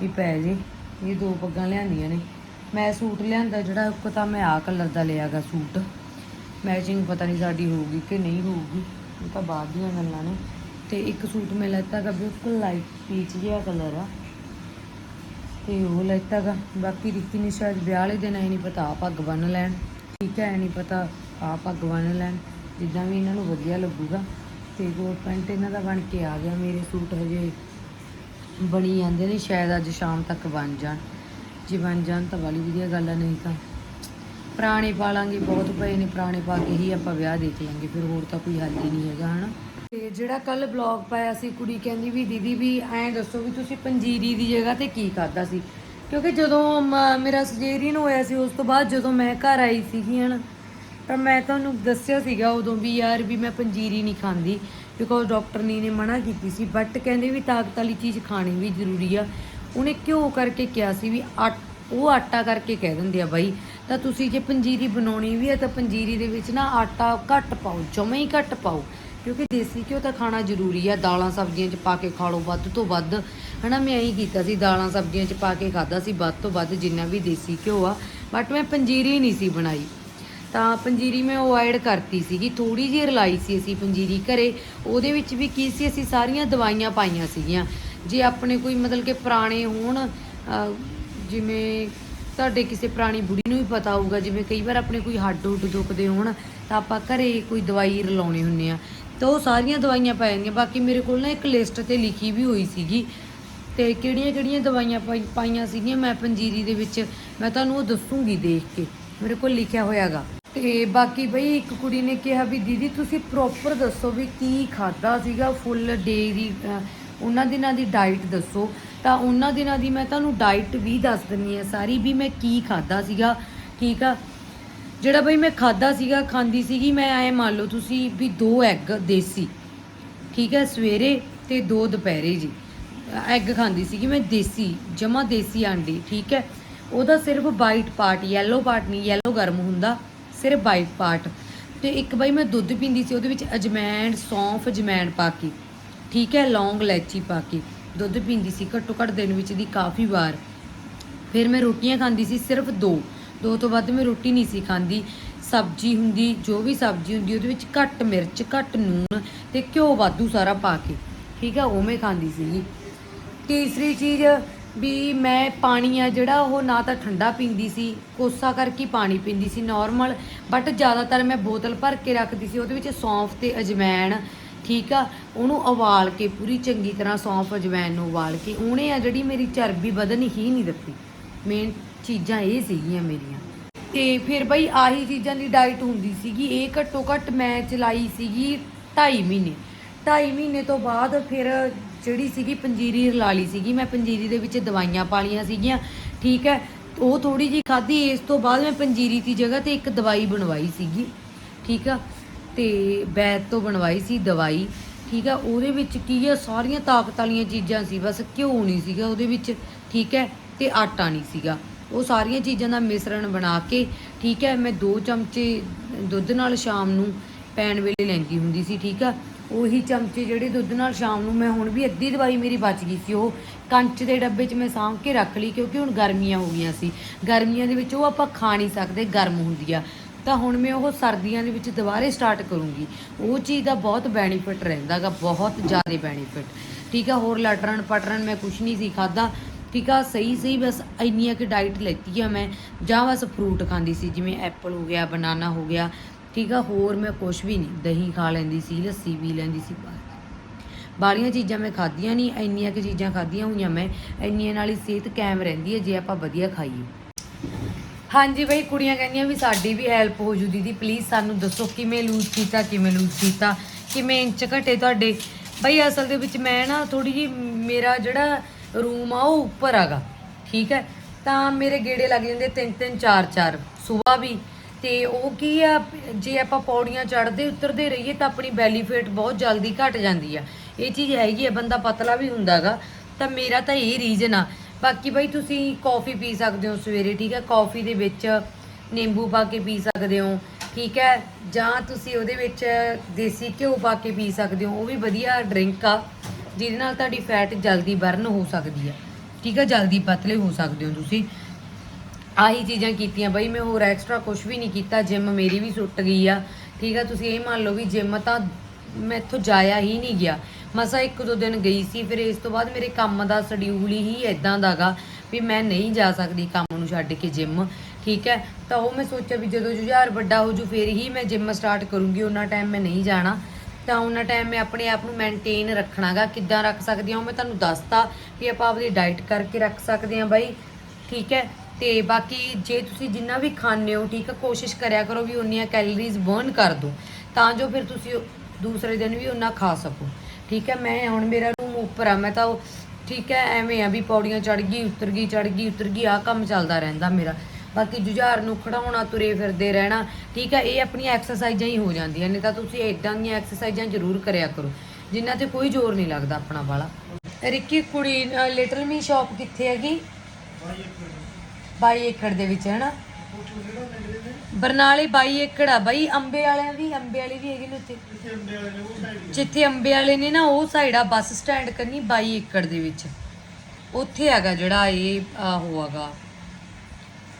ਵੀ ਪੈ ਜੇ। ਇਹ ਦੋ ਪੱਗਾਂ ਲਿਆਂਦੀਆਂ ਨੇ। ਮੈਂ ਸੂਟ ਲਿਆਂਦਾ, ਜਿਹੜਾ ਇੱਕ ਤਾਂ ਮੈਂ ਆਹ ਕਲਰ ਦਾ ਲਿਆਗਾ ਸੂਟ। ਮੈਚਿੰਗ ਪਤਾ ਨਹੀਂ ਸਾਡੀ ਹੋਊਗੀ ਕਿ ਨਹੀਂ ਹੋਊਗੀ, ਇਹ ਤਾਂ ਬਾਅਦ ਦੀਆਂ ਗੱਲਾਂ ਨੇ। ਤੇ ਇੱਕ ਸੂਟ ਮੈਂ ਲੈਤਾ ਗਾ ਬਿਲਕੁਲ ਲਾਈਟ ਪੀਚ ਜਿਹਾ ਕਲਰ ਆ। ਤੇ ਉਹ ਲੈਤਾ ਗਾ। ਬਾਕੀ ਰਿੱਕੀ ਨੇ ਸ਼ਾਇਦ ਵਿਆਹ ਵਾਲੇ ਦਿਨ ਐ ਨਹੀਂ ਪਤਾ ਆ ਪੱਗ ਬੰਨ ਲੈਣ। ਠੀਕ ਹੈ ਐ ਨਹੀਂ ਪਤਾ ਆ ਪੱਗ ਬੰਨ ਲੈਣ। ਜਿੱਦਾਂ ਵੀ ਇਹਨਾਂ ਨੂੰ ਵਧੀਆ ਲੱਗੂਗਾ। ਤੇ ਕੋਟ ਪੈਂਟ ਇਹਨਾਂ ਦਾ ਬਣ ਕੇ ਆ ਗਿਆ। ਮੇਰੇ ਸੂਟ ਹਜੇ ਬਣੀ ਜਾਂਦੇ ਨੇ, ਸ਼ਾਇਦ ਅੱਜ ਸ਼ਾਮ ਤੱਕ ਬਣ ਜਾਣ। ਜੇ ਬਣ ਜਾਣ ਤਾਂ ਵਾਲੀ ਵਧੀਆ ਗੱਲ ਆ, ਨਹੀਂ ਤਾਂ ਪੁਰਾਣੇ ਪਾ ਲਾਂਗੇ। ਬਹੁਤ ਪਏ ਨੇ, ਪੁਰਾਣੇ ਪਾ ਕੇ ਹੀ ਆਪਾਂ ਵਿਆਹ ਦੇਖ ਲਾਂਗੇ ਫਿਰ ਹੋਰ ਤਾਂ ਕੋਈ ਹੱਲ ਹੀ ਨਹੀਂ ਹੈਗਾ, ਹਨਾ? ਤੇ ਜਿਹੜਾ ਕੱਲ ਬਲੌਗ ਪਾਇਆ ਸੀ, ਕੁੜੀ ਕਹਿੰਦੀ ਵੀ, ਦੀਦੀ ਵੀ ਐਂ ਦੱਸੋ ਵੀ ਤੁਸੀਂ ਪੰਜੀਰੀ ਦੀ ਜਗ੍ਹਾ ਤੇ ਕੀ ਖਾਦਾ ਸੀ? ਕਿਉਂਕਿ ਜਦੋਂ ਮ- ਮੇਰਾ ਸਰਜਰੀਨ ਹੋਇਆ ਸੀ, ਉਸ ਤੋਂ ਬਾਅਦ ਜਦੋਂ ਮੈਂ ਘਰ ਆਈ ਸੀਗੀ, ਹਨਾ, ਤਾਂ ਮੈਂ ਤੁਹਾਨੂੰ ਦੱਸਿਆ ਸੀਗਾ ਉਦੋਂ ਵੀ, ਯਾਰ ਵੀ ਮੈਂ ਪੰਜੀਰੀ ਨਹੀਂ ਖਾਂਦੀ ਬਿਕੋਜ਼ ਡਾਕਟਰ ਨੇ ਨੇ ਮਨਾ ਕੀਤੀ ਸੀ ਬਟ ਕਹਿੰਦੇ ਵੀ ਤਾਕਤ ਵਾਲੀ ਚੀਜ਼ ਖਾਣੀ ਵੀ ਜ਼ਰੂਰੀ ਆ। ਉਹਨੇ ਘਿਓ ਕਰਕੇ ਕਿਹਾ ਸੀ ਵੀ ਆਟ- ਉਹ ਆਟਾ ਕਰਕੇ ਕਹਿ ਦਿੰਦੇ ਆ, ਬਾਈ, ਤਾਂ ਤੁਸੀਂ ਜੇ ਪੰਜੀਰੀ ਬਣਾਉਣੀ ਵੀ ਹੈ ਤਾਂ ਪੰਜੀਰੀ ਦੇ ਵਿੱਚ ਨਾ ਆਟਾ ਘੱਟ ਪਾਓ, ਜਮੇ ਹੀ ਘੱਟ ਪਾਓ। ਕਿਉਂਕਿ ਦੇਸੀ ਘਿਓ ਤਾਂ ਖਾਣਾ ਜ਼ਰੂਰੀ ਆ, ਦਾਲਾਂ ਸਬਜ਼ੀਆਂ 'ਚ ਪਾ ਕੇ ਖਾ ਲਓ ਵੱਧ ਤੋਂ ਵੱਧ। ਹਨਾ ਮੈਂ ਇਹੀ ਕੀਤਾ ਸੀ, ਦਾਲਾਂ ਸਬਜ਼ੀਆਂ 'ਚ ਪਾ ਕੇ ਖਾਦਾ ਸੀ, ਵੱਧ ਤੋਂ ਵੱਧ ਜਿੰਨਾ ਵੀ ਦੇਸੀ ਘਿਓ ਆ। ਬਟ ਮੈਂ ਪੰਜੀਰੀ ਨਹੀਂ ਸੀ ਬਣਾਈ। ਤਾਂ ਪੰਜੀਰੀ ਮੈਂ ਅਵੋਇਡ ਕਰਤੀ ਸੀਗੀ ਥੋੜੀ ਜਿਹੀ ਰਲਾਈ ਸੀ ਅਸੀਂ ਪੰਜੀਰੀ ਘਰੇ। ਉਹਦੇ ਵਿੱਚ ਵੀ ਕੀ ਸੀ, ਅਸੀਂ ਸਾਰੀਆਂ ਦਵਾਈਆਂ ਪਾਈਆਂ ਸੀਗੀਆਂ। ਜੇ ਆਪਣੇ ਕੋਈ ਮਤਲਬ ਕਿ ਪੁਰਾਣੇ ਹੋਣ ਜਿਵੇਂ ਤੁਹਾਡੇ ਕਿਸੇ ਪੁਰਾਣੀ ਬੁੜੀ ਨੂੰ ਵੀ ਪਤਾ ਹੋਊਗਾ, ਜਿਵੇਂ ਕਈ ਵਾਰ ਆਪਣੇ ਕੋਈ ਹੱਡ ਉੱਡ ਦੁਖਦੇ ਹੋਣ, ਤਾਂ ਆਪਾਂ ਘਰੇ ਕੋਈ ਦਵਾਈ ਰਲਾਉਣੇ ਹੁੰਨੇ ਆ। ਤਾਂ ਉਹ ਸਾਰੀਆਂ ਦਵਾਈਆਂ ਪੈ ਜਾਂਦੀਆਂ। ਬਾਕੀ ਮੇਰੇ ਕੋਲ ਨਾ ਇੱਕ ਲਿਸਟ ਤੇ ਲਿਖੀ ਵੀ ਹੋਈ ਸੀਗੀ ਤੇ ਕਿਹੜੀਆਂ ਕਿਹੜੀਆਂ ਦਵਾਈਆਂ ਪਾਈ- ਪਾਈਆਂ ਸੀਗੀਆਂ ਮੈਂ ਪੰਜੀਰੀ ਦੇ ਵਿੱਚ। ਮੈਂ ਤੁਹਾਨੂੰ ਉਹ ਦੱਸੂਗੀ ਦੇਖ ਕੇ, ਮੇਰੇ ਕੋਲ ਲਿਖਿਆ ਹੋਇਆਗਾ। ਤੇ ਬਾਕੀ ਬਈ ਇੱਕ ਕੁੜੀ ਨੇ ਕਿਹਾ ਵੀ, ਦੀਦੀ, ਤੁਸੀਂ ਪ੍ਰੋਪਰ ਦੱਸੋ ਵੀ ਕੀ ਖਾਦਾ ਸੀਗਾ? ਫੁੱਲ ਡੇ ਦੀ ਉਹਨਾਂ ਦਿਨਾਂ ਦੀ ਡਾਈਟ ਦੱਸੋ। ਤਾਂ ਉਹਨਾਂ ਦਿਨਾਂ ਦੀ ਮੈਂ ਤੁਹਾਨੂੰ ਡਾਈਟ ਵੀ ਦੱਸ ਦਿੰਨੀ ਆ ਸਾਰੀ, ਵੀ ਮੈਂ ਕੀ ਖਾਦਾ ਸੀਗਾ, ਠੀਕ ਆ? ਜਿਹੜਾ ਬਈ ਮੈਂ ਖਾਦਾ ਸੀਗਾ, ਖਾਂਦੀ ਸੀਗੀ, ਮੈਂ ਐ ਮੰਨ ਲਓ ਤੁਸੀਂ ਵੀ ਦੋ ਐਗ ਦੇਸੀ, ਠੀਕ ਹੈ, ਸਵੇਰੇ ਤੇ ਦੋ ਦੁਪਹਿਰੇ ਜੀ। ਐਗ ਖਾਂਦੀ ਸੀਗੀ ਮੈਂ ਦੇਸੀ, ਜਮਾ ਦੇਸੀ ਆਂਡੀ, ਠੀਕ ਹੈ। ਉਹਦਾ ਸਿਰਫ ਵਾਈਟ ਪਾਰਟ ਯੈਲੋ ਪਾਰਟ ਨਹੀਂ ਯੈਲੋ ਗਰਮ ਹੁੰਦਾ, ਸਿਰਫ ਵਾਈਟ ਪਾਰਟ ਤੇ ਇੱਕ ਬਾਈ ਮੈਂ ਦੁੱਧ ਪੀਂਦੀ ਸੀ, ਉਹਦੇ ਵਿੱਚ ਅਜਮੈਣ, ਸੌਂਫ, ਅਜਮੈਣ ਪਾ ਕੇ, ਠੀਕ ਹੈ, ਲੌਂਗ, ਇਲਾਇਚੀ ਪਾ ਕੇ, ਦੁੱਧ ਪੀਂਦੀ ਸੀ ਘੱਟੋ ਘੱਟ ਦਿਨ ਵਿੱਚ ਦੀ ਕਾਫੀ ਵਾਰ। ਫਿਰ ਮੈਂ ਰੋਟੀਆਂ ਖਾਂਦੀ ਸੀ ਸਿਰਫ ਦੋ। ਦੋ ਤੋਂ ਵੱਧ ਮੈਂ ਰੋਟੀ ਨਹੀਂ ਸੀ ਖਾਂਦੀ। ਸਬਜ਼ੀ ਹੁੰਦੀ, ਜੋ ਵੀ ਸਬਜ਼ੀ ਹੁੰਦੀ, ਉਹਦੇ ਵਿੱਚ ਘੱਟ ਮਿਰਚ, ਘੱਟ ਨੂਨ ਤੇ ਘਿਓ ਵਾਧੂ ਸਾਰਾ ਪਾ ਕੇ। ਠੀਕ ਆ, ਉਹ ਮੈਂ ਖਾਂਦੀ ਸੀਗੀ। ਤੀਸਰੀ ਚੀਜ਼ ਵੀ ਮੈਂ ਪਾਣੀ ਆ ਜਿਹੜਾ, ਉਹ ਨਾ ਤਾਂ ਠੰਡਾ ਪੀਂਦੀ ਸੀ, ਕੋਸਾ ਕਰਕੇ ਪਾਣੀ ਪੀਂਦੀ ਸੀ ਨਾਰਮਲ ਬਟ ਜ਼ਿਆਦਾਤਰ ਮੈਂ ਬੋਤਲ ਭਰ ਕੇ ਰੱਖਦੀ ਸੀ, ਉਹਦੇ ਵਿੱਚ ਸੌਂਫ ਤੇ ਅਜਵਾਇਣ ਠੀਕ ਆ, ਉਹਨੂੰ ਉਬਾਲ ਕੇ, ਪੂਰੀ ਚੰਗੀ ਤਰ੍ਹਾਂ ਸੌਂਫ ਅਜਵਾਇਣ ਨੂੰ ਉਬਾਲ ਕੇ, ਉਹਨੇ ਆ ਜਿਹੜੀ ਮੇਰੀ ਚਰਬੀ ਵਧਣ ਹੀ ਨਹੀਂ ਦਿੱਤੀ। ਮੇਨ ਚੀਜ਼ਾਂ ਇਹ ਸੀਗੀਆਂ ਮੇਰੀਆਂ। ਤੇ ਫਿਰ ਬਈ ਆਹੀ ਚੀਜ਼ਾਂ ਦੀ ਡਾਈਟ ਹੁੰਦੀ ਸੀਗੀ, ਇਹ ਘੱਟੋ ਘੱਟ ਮੈਂ ਚਲਾਈ ਸੀਗੀ 2.5 ਮਹੀਨੇ। 2.5 ਮਹੀਨੇ ਤੋਂ ਬਾਅਦ ਫਿਰ ਜਿਹੜੀ ਸੀਗੀ ਪੰਜੀਰੀ ਰਲਾ ਲਈ ਸੀਗੀ। ਮੈਂ ਪੰਜੀਰੀ ਦੇ ਵਿੱਚ ਦਵਾਈਆਂ ਪਾਲੀਆਂ ਸੀਗੀਆਂ, ਠੀਕ ਹੈ। ਉਹ ਥੋੜੀ ਜੀ ਖਾਧੀ, ਇਸ ਤੋਂ ਬਾਅਦ ਮੈਂ ਪੰਜੀਰੀ ਦੀ ਜਗ੍ਹਾ ਤੇ ਇੱਕ ਦਵਾਈ ਬਣਵਾਈ ਸੀਗੀ, ਠੀਕ ਆ। ਤੇ ਬੈਦ ਤੋਂ ਬਣਵਾਈ ਸੀ ਦਵਾਈ, ਠੀਕ ਆ। ਉਹਦੇ ਵਿੱਚ ਕੀ ਆ, ਸਾਰੀਆਂ ਤਾਕਤ ਵਾਲੀਆਂ ਚੀਜ਼ਾਂ ਸੀ, ਬਸ ਘਿਓ ਨਹੀਂ ਸੀਗਾ ਉਹਦੇ ਵਿੱਚ, ਠੀਕ ਹੈ। ਤੇ ਆਟਾ ਨਹੀਂ ਸੀਗਾ। ਉਹ ਸਾਰੀਆਂ ਚੀਜ਼ਾਂ ਦਾ ਮਿਸ਼ਰਣ ਬਣਾ ਕੇ, ਠੀਕ ਹੈ, ਮੈਂ 2 ਚਮਚੇ ਦੁੱਧ ਨਾਲ ਸ਼ਾਮ ਨੂੰ ਪੈਣ ਵੇਲੇ ਲੈਂਦੀ ਹੁੰਦੀ ਸੀ, ਠੀਕ ਆ। ਉਹੀ ਚਮਚੇ ਜਿਹੜੇ ਦੁੱਧ ਨਾਲ ਸ਼ਾਮ ਨੂੰ ਮੈਂ ਹੁਣ ਵੀ ਅੱਧੀ ਦਵਾਈ ਮੇਰੀ ਬਚ ਗਈ ਸੀ, ਉਹ ਕੰਚ ਦੇ ਡੱਬੇ 'ਚ ਮੈਂ ਸਾਂਭ ਕੇ ਰੱਖ ਲਈ ਕਿਉਂਕਿ ਹੁਣ ਗਰਮੀਆਂ ਹੋ ਗਈਆਂ ਸੀ। ਗਰਮੀਆਂ ਦੇ ਵਿੱਚ ਉਹ ਆਪਾਂ ਖਾ ਨਹੀਂ ਸਕਦੇ, ਗਰਮ ਹੁੰਦੀ ਆ। ਤਾਂ ਹੁਣ ਮੈਂ ਉਹ ਸਰਦੀਆਂ ਦੇ ਵਿੱਚ ਦੁਬਾਰੇ ਸਟਾਰਟ ਕਰੂੰਗੀ। ਉਹ ਚੀਜ਼ ਦਾ ਬਹੁਤ ਬੈਨੀਫਿਟ ਰਹਿੰਦਾਗਾ, ਬਹੁਤ ਜ਼ਿਆਦਾ ਬੈਨੀਫਿਟ ਠੀਕ ਆ, ਹੋਰ ਲਟਰਨ ਪਟਰਨ ਮੈਂ ਕੁਝ ਨਹੀਂ ਸੀ ਖਾਦਾ ਠੀਕ ਆ ਸਹੀ ਸਹੀ ਬਸ ਇੰਨੀਆਂ ਕਿ ਡਾਈਟ ਲੈਤੀ ਆ ਮੈਂ। ਜਾਂ ਬਸ ਫਰੂਟ ਖਾਂਦੀ ਸੀ, ਜਿਵੇਂ ਐਪਲ ਹੋ ਗਿਆ ਬਨਾਨਾ ਹੋ ਗਿਆ। ਠੀਕ ਆ, ਹੋਰ ਮੈਂ ਕੁਝ ਵੀ ਨਹੀਂ, ਦਹੀਂ ਖਾ ਲੈਂਦੀ ਸੀ, ਲੱਸੀ ਪੀ ਲੈਂਦੀ ਸੀ, ਬਸ। ਬਾਲੀਆਂ ਚੀਜ਼ਾਂ ਮੈਂ ਖਾਧੀਆਂ ਨਹੀਂ, ਇੰਨੀਆਂ ਕਿ ਚੀਜ਼ਾਂ ਖਾਧੀਆਂ ਹੋਈਆਂ ਮੈਂ। ਇੰਨੀਆਂ ਨਾਲ ਹੀ ਸਿਹਤ ਕਾਇਮ ਰਹਿੰਦੀ ਹੈ, ਜੇ ਆਪਾਂ ਵਧੀਆ ਖਾਈਏ। ਹਾਂਜੀ ਬਈ, ਕੁੜੀਆਂ ਕਹਿੰਦੀਆਂ ਵੀ ਸਾਡੀ ਵੀ ਹੈਲਪ ਹੋ ਜੂ, ਦੀਦੀ ਪਲੀਜ਼ ਸਾਨੂੰ ਦੱਸੋ, ਕਿਵੇਂ ਲੂਜ਼ ਕੀਤਾ, ਕਿਵੇਂ ਲੂਜ਼ ਕੀਤਾ, ਕਿਵੇਂ ਇੰਚ ਘਟੇ ਤੁਹਾਡੇ। ਬਈ ਅਸਲ ਦੇ ਵਿੱਚ ਮੈਂ ਨਾ ਥੋੜੀ ਜੀ ਮੇਰਾ ਜਿਹੜਾ ਰੂਮ ਆ, ਉਹ ਉੱਪਰ ਆਗਾ ਠੀਕ ਹੈ? ਤਾਂ ਮੇਰੇ ਗੇੜੇ ਲੱਗ ਜਾਂਦੇ ਤਿੰਨ ਤਿੰਨ, ਚਾਰ ਚਾਰ ਸਵੇਰ ਵੀ। ਤੇ ਉਹ ਕੀ ਆ, ਜੇ ਆਪਾਂ ਪੌੜੀਆਂ ਚੜ੍ਹਦੇ, ਉਤਰਦੇ ਰਹੀਏ ਤਾਂ ਆਪਣੀ ਬੈਲੀ ਫੇਟ ਬਹੁਤ ਜਲਦੀ ਘਟ ਜਾਂਦੀ ਆ। ਇਹ ਚੀਜ਼ ਹੈਗੀ ਆ, ਬੰਦਾ ਪਤਲਾ ਵੀ ਹੁੰਦਾਗਾ ਤਾਂ ਮੇਰਾ ਤਾਂ ਇਹ ਰੀਜ਼ਨ ਆ। ਬਾਕੀ ਬਈ ਤੁਸੀਂ ਕਾਫੀ ਪੀ ਸਕਦੇ ਹੋ ਸਵੇਰੇ, ਠੀਕ ਹੈ? ਕਾਫੀ ਦੇ ਵਿੱਚ ਨਿੰਬੂ ਪਾ ਕੇ ਪੀ ਸਕਦੇ ਹੋ, ਠੀਕ ਹੈ? ਜਾਂ ਤੁਸੀਂ ਉਹਦੇ ਵਿੱਚ ਦੇਸੀ ਘਿਓ ਪਾ ਕੇ ਪੀ ਸਕਦੇ ਹੋ, ਉਹ ਵੀ ਵਧੀਆ ਡਰਿੰਕ ਆ। ਜਿਹਦੇ ਨਾਲ ਤੁਹਾਡੀ ਫੈਟ ਜਲਦੀ ਬਰਨ ਹੋ ਸਕਦੀ ਹੈ ਠੀਕ ਹੈ ਜਲਦੀ ਪਤਲੇ ਹੋ ਸਕਦੇ ਹੋ ਤੁਸੀਂ। ਆਹੀ ਚੀਜ਼ਾਂ ਕੀਤੀਆਂ ਬਈ, ਮੈਂ ਹੋਰ ਐਕਸਟਰਾ ਕੁਝ ਵੀ ਨਹੀਂ ਕੀਤਾ ਜਿਮ ਮੇਰੀ ਵੀ ਸੁੱਟ ਗਈ ਆ। ਠੀਕ ਆ, ਤੁਸੀਂ ਇਹ ਮੰਨ ਲਓ ਵੀ ਜਿਮ ਤਾਂ ਮੈਂ ਇੱਥੋਂ ਜਾਇਆ ਹੀ ਨਹੀਂ ਗਿਆ। ਮਸਾ ਇੱਕ ਦੋ ਦਿਨ ਗਈ ਸੀ, ਫਿਰ ਇਸ ਤੋਂ ਬਾਅਦ ਮੇਰੇ ਕੰਮ ਦਾ ਸ਼ਡਿਊਲ ਹੀ ਇਦਾਂ ਦਾਗਾ ਵੀ ਮੈਂ ਨਹੀਂ ਜਾ ਸਕਦੀ ਕੰਮ ਨੂੰ ਛੱਡ ਕੇ ਜਿਮ ਠੀਕ ਹੈ ਤਾਂ ਉਹ ਮੈਂ ਸੋਚਿਆ ਵੀ ਜਦੋਂ ਜੁਝਾਰ ਵੱਡਾ ਹੋ ਜੂ ਫਿਰ ਹੀ ਮੈਂ ਜਿਮ ਸਟਾਰਟ ਕਰੂੰਗੀ, ਉਹਨਾਂ ਟਾਈਮ ਮੈਂ ਨਹੀਂ ਜਾਣਾ। ਤਾਂ ਉਹਨਾਂ ਟਾਈਮ ਮੈਂ ਆਪਣੇ ਆਪ ਨੂੰ ਮੇਨਟੇਨ ਰੱਖਣਾਗਾ, ਕਿੱਦਾਂ ਰੱਖ ਸਕਦੀ ਹਾਂ ਉਹ ਮੈਂ ਤੁਹਾਨੂੰ ਦੱਸਤਾ ਵੀ ਆਪਾਂ ਆਪਣੀ ਡਾਈਟ ਕਰਕੇ ਰੱਖ ਸਕਦੇ ਹਾਂ ਬਾਈ, ਠੀਕ ਹੈ? ਤੇ ਬਾਕੀ ਜੇ ਤੁਸੀਂ ਜਿੰਨਾ ਵੀ ਖਾਂਦੇ ਹੋ, ਠੀਕ ਹੈ, ਕੋਸ਼ਿਸ਼ ਕਰਿਆ ਕਰੋ ਵੀ ਉਨੀਆਂ ਕੈਲਰੀਜ਼ ਬਰਨ ਕਰ ਦਿਓ, ਤਾਂ ਜੋ ਫਿਰ ਤੁਸੀਂ ਦੂਸਰੇ ਦਿਨ ਵੀ ਉਹਨਾਂ ਖਾ ਸਕੋ, ਠੀਕ ਹੈ? ਮੈਂ ਹੁਣ ਮੇਰਾ ਰੂਮ ਉੱਪਰ ਆ, ਮੈਂ ਤਾਂ ਉਹ, ਠੀਕ ਹੈ, ਐਵੇਂ ਆ ਵੀ ਪੌੜੀਆਂ ਚੜ ਗਈ, ਉਤਰ ਗਈ ਚੜ ਗਈ, ਉਤਰ ਗਈ ਆ ਕੰਮ ਚੱਲਦਾ ਰਹਿੰਦਾ ਮੇਰਾ। ਬਾਕੀ ਜੁਝਾਰ ਨੂੰ ਖੜਾਉਣਾ, ਤੁਰੇ ਫਿਰਦੇ ਰਹਿਣਾ, ਠੀਕ ਹੈ ਇਹ ਆਪਣੀਆਂ ਐਕਸਰਸਾਈਜ਼ਾਂ ਹੀ ਹੋ ਜਾਂਦੀਆਂ ਨੇ, ਤਾਂ ਤੁਸੀਂ ਇਦਾਂ ਦੀਆਂ ਐਕਸਰਸਾਈਜ਼ਾਂ ਜ਼ਰੂਰ ਕਰਿਆ ਕਰੋ, ਜਿਨ੍ਹਾਂ ਤੇ ਕੋਈ ਜ਼ੋਰ ਨਹੀਂ ਲੱਗਦਾ ਆਪਣਾ ਵਾਲਾ। ਰਿੱਕੀ, ਕੁੜੀ ਲਿਟਲ ਮੀ ਸ਼ਾਪ ਕਿੱਥੇ ਹੈਗੀ? 22 ਏਕੜ ਦੇ ਵਿੱਚ ਹੈ ਨਾ ਬਰਨਾਲੇ 22 ਏਕੜ ਆ, ਬਾਈ, ਅੰਬੇ ਵਾਲਿਆਂ ਦੀ, ਅੰਬੇ ਵਾਲੇ ਵੀ ਹੈਗੇ ਨੇ ਉੱਥੇ? ਜਿੱਥੇ ਅੰਬੇ ਵਾਲੇ ਨੇ ਨਾ, ਉਹ ਸਾਈਡ ਆ, ਬੱਸ ਸਟੈਂਡ ਕਰਨੀ 22 ਏਕੜ ਦੇ ਵਿੱਚ। ਉੱਥੇ ਹੈਗਾ ਜਿਹੜਾ ਇਹ, ਆਹੋ ਹੈਗਾ।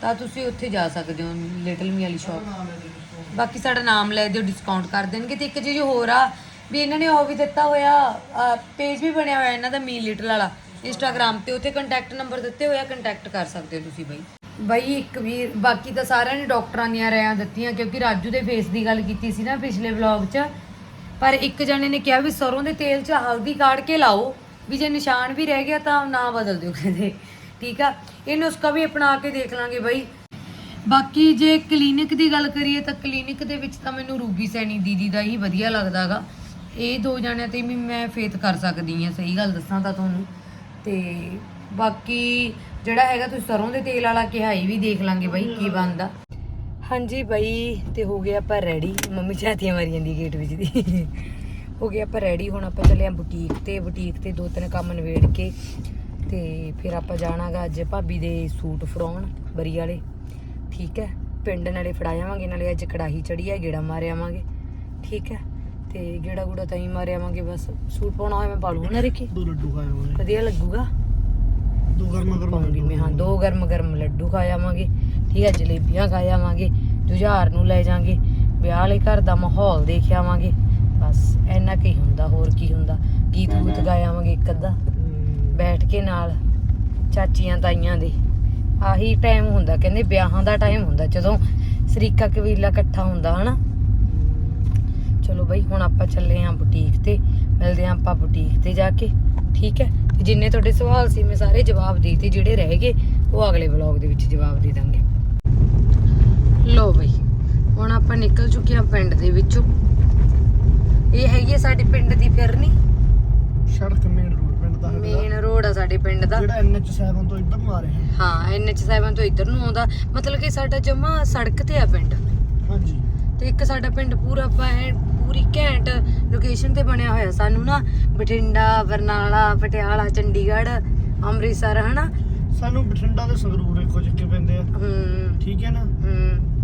ਤਾਂ ਤੁਸੀਂ ਉੱਥੇ ਜਾ ਸਕਦੇ ਹੋ ਲਿਟਲ ਮੀ ਵਾਲੀ ਸ਼ਾਪ ਬਾਕੀ ਸਾਡਾ ਨਾਮ ਲੈ ਦਿਓ ਡਿਸਕਾਊਂਟ ਕਰ ਦੇਣਗੇ। ਤੇ ਇੱਕ ਚੀਜ਼ ਹੋਰ ਆ, ਵੀ ਇਹਨਾਂ ਨੇ ਉਹ ਵੀ ਦਿੱਤਾ ਹੋਇਆ ਪੇਜ ਵੀ ਬਣਿਆ ਹੋਇਆ ਇਹਨਾਂ ਦਾ ਮੀ ਲਿਟਲ ਵਾਲਾ। ਇੰਸਟਾਗ੍ਰam ਤੇ ਉੱਥੇ ਕੰਟੈਕਟ ਨੰਬਰ ਦਿੱਤੇ ਹੋਇਆ ਕੰਟੈਕਟ ਕਰ ਸਕਦੇ ਹੋ ਤੁਸੀਂ ਬਾਈ। ਬਾਈ, ਇੱਕ ਵੀ, ਬਾਕੀ ਤਾਂ ਸਾਰਿਆਂ ਨੇ ਡਾਕਟਰਾਂ ਦੀਆਂ ਰਾਇਆਂ ਦਿੱਤੀਆਂ, ਕਿਉਂਕਿ ਰਾਜੂ ਦੇ ਫੇਸ ਦੀ ਗੱਲ ਕੀਤੀ ਸੀ ਨਾ ਪਿਛਲੇ ਵਲੌਗ 'ਚ। ਪਰ ਇੱਕ ਜਣੇ ਨੇ ਕਿਹਾ ਵੀ ਸਰੋਂ ਦੇ ਤੇਲ 'ਚ ਹਲਦੀ ਕਾੜ ਕੇ ਲਾਓ, ਵੀ ਜੇ ਨਿਸ਼ਾਨ ਵੀ ਰਹਿ ਗਿਆ ਤਾਂ ਨਾ ਬਦਲ ਦਿਓ ਕਹਿੰਦੇ। ਠੀਕ ਆ? ਇਹ ਨੁਸਖਾ ਵੀ ਅਪਣਾ ਕੇ ਦੇਖ ਲਾਂਗੇ ਬਾਈ। ਬਾਕੀ ਜੇ ਕਲੀਨਿਕ ਦੀ ਗੱਲ ਕਰੀਏ ਤਾਂ ਕਲੀਨਿਕ ਦੇ ਵਿੱਚ ਤਾਂ ਮੈਨੂੰ ਰੂਬੀ ਸੈਣੀ ਦੀਦੀ ਦਾ ਹੀ ਵਧੀਆ ਲੱਗਦਾਗਾ ਇਹ ਦੋ ਜਣਿਆਂ ਤੇ ਵੀ ਮੈਂ ਫੇਥ ਕਰ ਸਕਦੀ ਹਾਂ, ਸਹੀ ਗੱਲ ਦੱਸਾਂ ਤਾਂ ਤੁਹਾਨੂੰ। ਤੇ ਬਾਕੀ ਜਿਹੜਾ ਹੈਗਾ ਤੁਸੀਂ ਸਰੋਂ ਦੇ ਤੇਲ ਵਾਲਾ ਕਿਹਾ ਇਹ ਵੀ ਦੇਖ ਲਾਂਗੇ ਬਾਈ, ਕੀ ਬਣਦਾ। ਹਾਂਜੀ ਬਾਈ, ਤੇ ਹੋ ਗਿਆ ਆਪਾਂ ਰੈਡੀ ਮੰਮੀ ਚਾਹਤੀਆਂ ਮਾਰੀ ਜਾਂਦੀ ਗੇਟ ਵਿੱਚ ਦੀ। ਹੋ ਗਿਆ ਆਪਾਂ ਰੈਡੀ ਹੁਣ ਆਪਾਂ ਚੱਲੇ ਆ ਬੁਟੀਕ ਤੇ। ਬੁਟੀਕ ਤੇ ਦੋ ਤਿੰਨ ਕੰਮ ਨਵੇੜ ਕੇ ਤੇ ਫਿਰ ਆਪਾਂ ਜਾਣਾਗਾ ਅੱਜ ਭਾਬੀ ਦੇ ਸੂਟ ਫੜਾਉਣ ਬਰੀ ਵਾਲੇ। ਠੀਕ ਹੈ? ਪਿੰਡ ਨਾਲੇ ਫੜਾਇਆਵਾਂਗੇ ਨਾਲੇ ਅੱਜ ਕੜਾਹੀ ਚੜੀ ਹੈ ਗੇੜਾ ਮਾਰ ਆਵਾਂਗੇ। ਠੀਕ ਹੈ? ਤੇ ਗੇੜਾ ਗੂੜਾ ਤਾਂ ਹੀ ਮਾਰ ਆਵਾਂਗੇ ਬਸ ਸੂਟ ਪਾਉਣਾ ਹੋਇਆ ਮੈਂ ਪਾ ਲੂੰਗਾ ਨਾ ਰਿੱਕੀ। ਦੋ ਲੱਡੂ ਖਾਏ ਹੋਏ ਵਧੀਆ ਲੱਗੂਗਾ? ਦੋ ਗਰਮਾ ਗਰਮ ਪਾਉਂਗੀ ਮੈਂ ਹਾਂ ਦੋ ਗਰਮ ਗਰਮ ਲੱਡੂ ਖਾ ਆਵਾਂਗੇ। ਠੀਕ ਹੈ ਜਲੇਬੀਆਂ ਖਾ ਆਵਾਂਗੇ ਜੁਝਾਰ ਨੂੰ ਲੈ ਜਾਾਂਗੇ। ਵਿਆਹ ਵਾਲੇ ਘਰ ਦਾ ਮਾਹੌਲ ਦੇਖ ਆਵਾਂਗੇ। ਬਸ ਇੰਨਾ ਕੀ ਹੁੰਦਾ ਹੋਰ ਕੀ ਹੁੰਦਾ? ਗੀਤ ਗੂਤ ਗਾ ਆਵਾਂਗੇ ਇੱਕ ਅੱਧਾ। ਬੈਠ ਕੇ ਨਾਲ ਚਾਚੀਆਂ ਤਾਈਆਂ ਦੇ। ਆਹੀ ਟਾਈਮ ਹੁੰਦਾ ਕਹਿੰਦੇ ਵਿਆਹਾਂ ਦਾ ਟਾਈਮ ਹੁੰਦਾ ਜਦੋਂ ਸਰੀਕਾ ਕਬੀਲਾ ਇਕੱਠਾ ਹੁੰਦਾ ਹਨਾ? ਚਲੋ ਬਈ ਹੁਣ ਆਪਾਂ ਚੱਲੇ ਆਂ ਬੁਟੀਕ ਤੇ ਮਿਲਦੇ ਆਂ ਆਪਾਂ ਬੁਟੀਕ ਤੇ ਜਾ ਕੇ ਠੀਕ ਹੈ? ਤੇ ਜਿੰਨੇ ਤੁਹਾਡੇ ਸਵਾਲ ਸੀ ਮੈਂ ਸਾਰੇ ਜਵਾਬ ਦੇ ਦਿੱਤੇ ਜਿਹੜੇ ਰਹਿ ਗਏ ਉਹ ਅਗਲੇ ਵਲੌਗ ਦੇ ਵਿੱਚ ਜਵਾਬ ਦੇ ਦਾਂਗੇ। ਲੋ ਬਈ ਹੁਣ ਆਪਾਂ ਨਿਕਲ ਚੁੱਕੇ ਆਂ ਪਿੰਡ ਦੇ ਵਿੱਚੋਂ। ਇਹ ਹੈਗੀ ਹੈ ਸਾਡੇ ਪਿੰਡ ਦੀ ਫਿਰਨੀ। ਸੜਕ ਮੇਨ ਰੋਡ ਪਿੰਡ ਦਾ ਮੇਨ ਰੋਡ ਆ ਸਾਡੇ ਪਿੰਡ ਦਾ। ਜਿਹੜਾ NH7 ਤੋਂ ਇੱਧਰ ਨੂੰ ਆ ਰਿਹਾ। ਹਾਂ NH7 ਤੋਂ ਇੱਧਰ ਨੂੰ ਆਉਂਦਾ। ਮਤਲਬ ਕਿ ਸਾਡਾ ਜਮਾ ਸੜਕ ਤੇ ਆ ਪਿੰਡ। ਹਾਂਜੀ। ਤੇ ਇੱਕ ਸਾਡਾ ਪਿੰਡ ਪੂਰਾ ਐਨ ਪੂਰੀ ਘੈਂਟ ਲੋਕੇਸ਼ਨ ਤੇ ਬਣਿਆ ਹੋਇਆ। ਸਾਨੂੰ ਨਾ ਬਠਿੰਡਾ ਬਰਨਾਲਾ ਪਟਿਆਲਾ ਚੰਡੀਗੜ੍ਹ ਅੰਮ੍ਰਿਤਸਰ ਹਨਾ? ਸਾਨੂੰ ਬਠਿੰਡਾ ਦੇ ਸੰਗਰੂਰ ਇੱਕੋ ਜਿੱਕੇ ਪੈਂਦੇ ਆ। ਹੂੰ। ਠੀਕ ਹੈ ਨਾ? ਹੂੰ।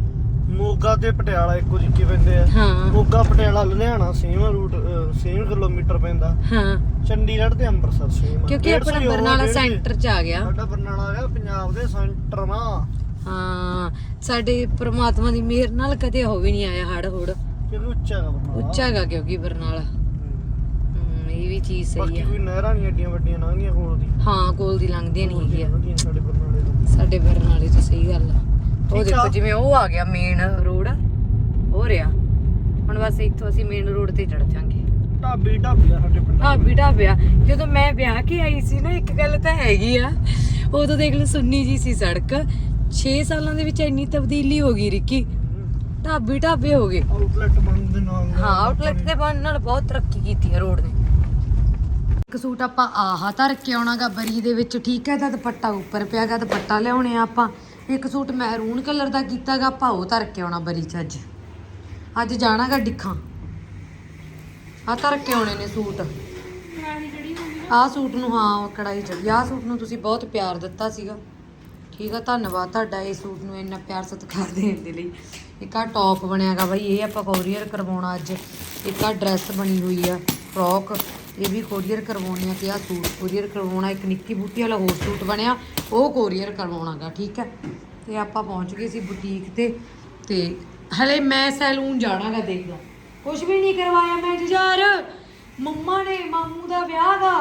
ਮੋਗਾ ਤੇ ਪਟਿਆਲਾ ਇੱਕੋ ਜਿੱਕੇ ਪੈਂਦੇ ਆ? ਹਾਂ। Moga Patiala Ludhiana same route same kilometre ਪੈਂਦਾ। ਹਾਂ। ਚੰਡੀਗੜ੍ਹ ਤੇ ਅੰਮ੍ਰਿਤਸਰ ਸੇਮ ਕਿਉਂਕਿ ਆਪਣਾ ਬਰਨਾਲਾ ਸੈਂਟਰ ਚ ਆ ਗਿਆ। ਸਾਡਾ ਬਰਨਾਲਾ ਆ ਪੰਜਾਬ ਦੇ ਸੈਂਟਰ ਮਾ ਹਾਂ ਸਾਡੇ ਪ੍ਰਮਾਤਮਾ ਦੀ ਮਿਹਰ ਨਾਲ ਕਦੇ ਹੋ ਵੀ ਨਹੀਂ ਆਇਆ ਹੜ ਹੁੜ ਕਿਉਂਕਿ ਉੱਚਾ ਹੈਗਾ ਬਰਨਾਲਾ? ਉੱਚਾ ਕਿਉਂਕਿ ਬਰਨਾਲਾ। ਹੂੰ। ਇਹ ਵੀ ਚੀਜ਼ ਸਹੀ ਆ। ਕੋਈ ਨਹਿਰਾਂ ਨਹੀਂ ਏਡੀਆਂ ਵੱਡੀਆਂ ਲੰਘਦੀਆਂ ਕੋਲ ਦੀ। ਹਾਂ ਕੋਲ ਦੀ ਲੰਘਦੀਆਂ ਨਹੀਂ ਹੈਗੀਆਂ। ਲੰਘਦੀਆਂ ਸਾਡੇ ਬਰਨਾਲੇ ਤੋਂ। ਸਾਡੇ ਬਰਨਾਲੇ ਤੋਂ ਸਹੀ ਗੱਲ ਆ। ਉਹ ਦੇਖੋ ਆ। ਜਿਵੇਂ ਉਹ ਆ ਗਿਆ ਮੇਨ ਰੋਡ ਹੋ ਰਿਹਾ। ਹੁਣ ਬਸ ਇੱਥੋਂ ਅਸੀਂ ਮੇਨ ਰੋਡ ਤੇ ਚੜ ਜਾਾਂਗੇ। ਢਾਬੀ ਢਾਬੀ ਆ ਸਾਡੇ ਪਿੰਡ ਢਾਬੀ ਢਾਬਿਆ ਜਦੋਂ ਮੈਂ ਵਿਆਹ ਕੇ ਆਈ ਸੀ ਨਾ ਇੱਕ ਗੱਲ ਤਾਂ ਹੈਗੀ ਆ। ਉਦੋਂ ਦੇਖ ਲਓ ਸੁੰਨੀ ਜੀ ਸੀ ਸੜਕ। 6 ਸਾਲਾਂ ਦੇ ਵਿੱਚ ਇੰਨੀ ਤਬਦੀਲੀ ਹੋ ਗਈ ਰਿੱਕੀ। ਢਾਬੀ ਢਾਬੇ ਹੋ ਗਏ। ਆਊਟਲੈਟ ਬਣਨ ਦੇ ਨਾਲ ਹਾਂ ਆਊਟਲੈਟ ਦੇ ਬਣ ਨਾਲ ਬਹੁਤ ਤਰੱਕੀ ਕੀਤੀ ਹੈ ਰੋਡ ਨੇ। ਇੱਕ ਸੂਟ ਆਪਾਂ ਆਹਾ ਧਰ ਕੇ ਆਉਣਾਗਾ ਬਰੀ ਦੇ ਵਿੱਚ। ਠੀਕ ਹੈ ਤਾਂ ਦੁਪੱਟਾ ਉੱਪਰ ਪਿਆਗਾ ਦੁਪੱਟਾ ਲਿਆਉਣੇ ਆ ਆਪਾਂ। ਇੱਕ ਸੂਟ ਮਹਿਰੂਨ ਕਲਰ ਦਾ ਕੀਤਾਗਾ ਉਹ ਧਰ ਕੇ ਆਉਣਾ ਬਰੀ ਚ ਅੱਜ। ਅੱਜ ਜਾਣਾਗਾ ਡਿੱਖਾਂ। ਆ ਧਰ ਕੇ ਆਉਣੇ ਨੇ ਸੂਟ। ਆਹ ਸੂਟ ਨੂੰ ਹਾਂ ਕੜਾਈ ਚੜੀ ਆਹ ਸੂਟ ਨੂੰ ਤੁਸੀਂ ਬਹੁਤ ਪਿਆਰ ਦਿੱਤਾ ਸੀਗਾ। ਠੀਕ ਆ ਧੰਨਵਾਦ ਤੁਹਾਡਾ ਇਹ ਸੂਟ ਨੂੰ ਇੰਨਾ ਪਿਆਰ ਸਤਿਕਾਰ ਦੇਣ ਦੇ ਲਈ। ਇੱਕ ਆ ਟੌਪ ਬਣਿਆਗਾ ਬਾਈ ਇਹ ਆਪਾਂ ਕੋਰੀਅਰ ਕਰਵਾਉਣਾ ਅੱਜ। ਇੱਕ ਆ ਡਰੈਸ ਬਣੀ ਹੋਈ ਆ ਫਰੋਕ ਇਹ ਵੀ ਕੋਰੀਅਰ ਕਰਵਾਉਣੀ ਆ ਤੇ ਆ ਸੂਟ ਕੋਰੀਅਰ ਕਰਵਾਉਣਾ, ਇੱਕ ਨਿੱਕੀ ਬੂਟੀ ਵਾਲਾ ਹੋਰ ਸੂਟ ਬਣਿਆ, ਉਹ ਕੋਰੀਅਰ ਕਰਵਾਉਣਾਗਾ, ਠੀਕ ਹੈ? ਤੇ ਆਪਾਂ ਪਹੁੰਚ ਗਏ ਸੀ ਬੁਟੀਕ ਤੇ ਤੇ ਹਲੇ ਮੈਂ ਸੈਲੂਨ ਜਾਣਾਗਾ ਦੇਖਦਾ। ਕੁਝ ਵੀ ਨਹੀਂ ਕਰਵਾਇਆ ਮੈਂ ਜੁਝਾਰ। ਮੰਮਾ ਨੇ, ਮਾਮੂ ਦਾ ਵਿਆਹ ਦਾ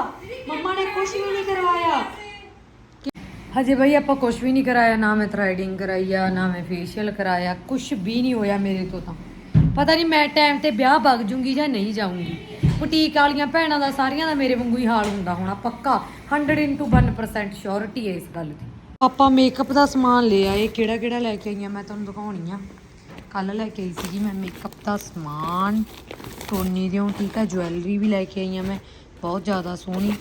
ਮੰਮਾ ਨੇ ਕੁਝ ਵੀ ਨਹੀਂ ਕਰਵਾਇਆ। ਹਜੇ ਬਈ ਆਪਾਂ ਕੁਝ ਵੀ ਨਹੀਂ ਕਰਾਇਆ, ਨਾ ਮੈਂ ਥ੍ਰੈਡਿੰਗ ਕਰਾਈ ਆ, ਨਾ ਮੈਂ ਫੇਸ਼ੀਅਲ ਕਰਾਇਆ ਕੁਝ ਵੀ ਨਹੀਂ ਹੋਇਆ ਮੇਰੇ ਤੋਂ ਤਾਂ। ਪਤਾ ਨਹੀਂ ਮੈਂ ਟਾਈਮ ਤੇ ਵਿਆਹ ਵਗ ਜੂੰਗੀ ਜਾਂ ਨਹੀਂ ਜਾਊਂਗੀ। ਬੁਟੀਕ ਵਾਲੀਆਂ ਭੈਣਾਂ ਦਾ ਸਾਰੀਆਂ ਦਾ ਮੇਰੇ ਵਾਂਗੂ ਹੀ ਹਾਲ ਹੁੰਦਾ ਹੋਣਾ ਪੱਕਾ। 100% ਸ਼ੋਰਿਟੀ ਹੈ ਇਸ ਗੱਲ ਦੀ। ਆਪਾਂ ਮੇਕਅਪ ਦਾ ਸਮਾਨ ਲੈ ਆਏ, ਕਿਹੜਾ ਕਿਹੜਾ ਲੈ ਕੇ ਆਈਆਂ ਮੈਂ ਤੁਹਾਨੂੰ ਦਿਖਾਉਣੀ ਆ। ਕੱਲ ਲੈ ਕੇ ਆਈ ਸੀਗੀ ਮੈਂ ਮੇਕਅਪ ਦਾ ਸਮਾਨ। ਟੋਨੀ ਦਿਓ ਠੀਕ ਆ ਜੁਐਲਰੀ ਵੀ ਲੈ ਕੇ ਆਈ ਆਈਆਂ ਮੈਂ, ਬਹੁਤ ਜ਼ਿਆਦਾ ਸੋਹਣੀ।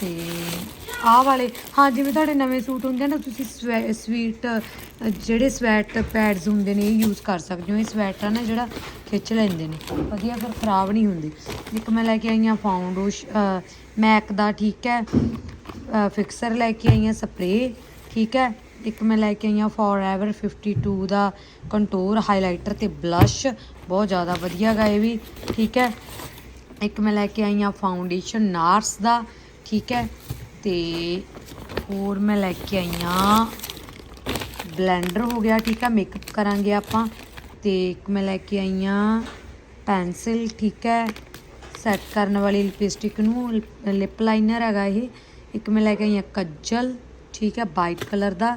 ਤੇ ਆਹ ਵਾਲੇ। ਹਾਂ ਜਿਵੇਂ ਤੁਹਾਡੇ ਨਵੇਂ ਸੂਟ ਹੁੰਦੇ ਆ ਨਾ ਤੁਸੀਂ ਸਵੈ- ਸਵੀਟ ਅ, ਜਿਹੜੇ ਸਵੈਟ ਪੈਡਸ ਹੁੰਦੇ ਨੇ ਇਹ ਯੂਜ਼ ਕਰ ਸਕਦੇ ਹੋ। ਇਹ ਸਵੈਟਰ ਆ ਨਾ ਜਿਹੜਾ ਖਿੱਚ ਲੈਂਦੇ ਨੇ। ਵਧੀਆ ਫਿਰ ਖਰਾਬ ਨਹੀਂ ਹੁੰਦੇ। ਇੱਕ ਮੈਂ ਲੈ ਕੇ ਆਈ ਹਾਂ ਫਾਊਂਡੇਸ਼ਨ ਮੈਕ ਦਾ ਠੀਕ ਹੈ। ਫਿਕਸਰ ਲੈ ਕੇ ਆਈ ਹਾਂ ਸਪਰੇ ਠੀਕ ਹੈ। ਇੱਕ ਮੈਂ ਲੈ ਕੇ ਆਈ ਹਾਂ ਫੋਰਐਵਰ 52 ਦਾ ਕੰਟੂਰ ਹਾਈਲਾਈਟਰ ਤੇ ਬਲਸ਼ ਬਹੁਤ ਜ਼ਿਆਦਾ ਵਧੀਆ ਗਾ ਇਹ ਵੀ ਠੀਕ ਹੈ। ਇੱਕ ਮੈਂ ਲੈ ਕੇ ਆਈ ਹਾਂ ਫਾਊਂਡੇਸ਼ਨ ਨਾਰਸ ਦਾ ਠੀਕ ਹੈ। ਤੇ ਹੋਰ ਮੈਂ ਲੈ ਕੇ ਆਈ ਹਾਂ ਬਲੈਂਡਰ ਹੋ ਗਿਆ, ਠੀਕ ਆ ਮੇਕਅਪ ਕਰਾਂਗੇ ਆਪਾਂ। ਤੇ ਇੱਕ ਮੈਂ ਲੈ ਕੇ ਆਈ ਹਾਂ ਪੈਨਸਿਲ ਠੀਕ ਹੈ ਸੈੱਟ ਕਰਨ ਵਾਲੀ ਲਿਪਸਟਿਕ ਨੂੰ ਲਿਪ ਲਾਈਨਰ ਹੈਗਾ ਇਹ। ਇੱਕ ਮੈਂ ਲੈ ਕੇ ਆਈ ਹਾਂ ਕੱਜਲ, ਠੀਕ ਹੈ ਵਾਈਟ ਕਲਰ ਦਾ।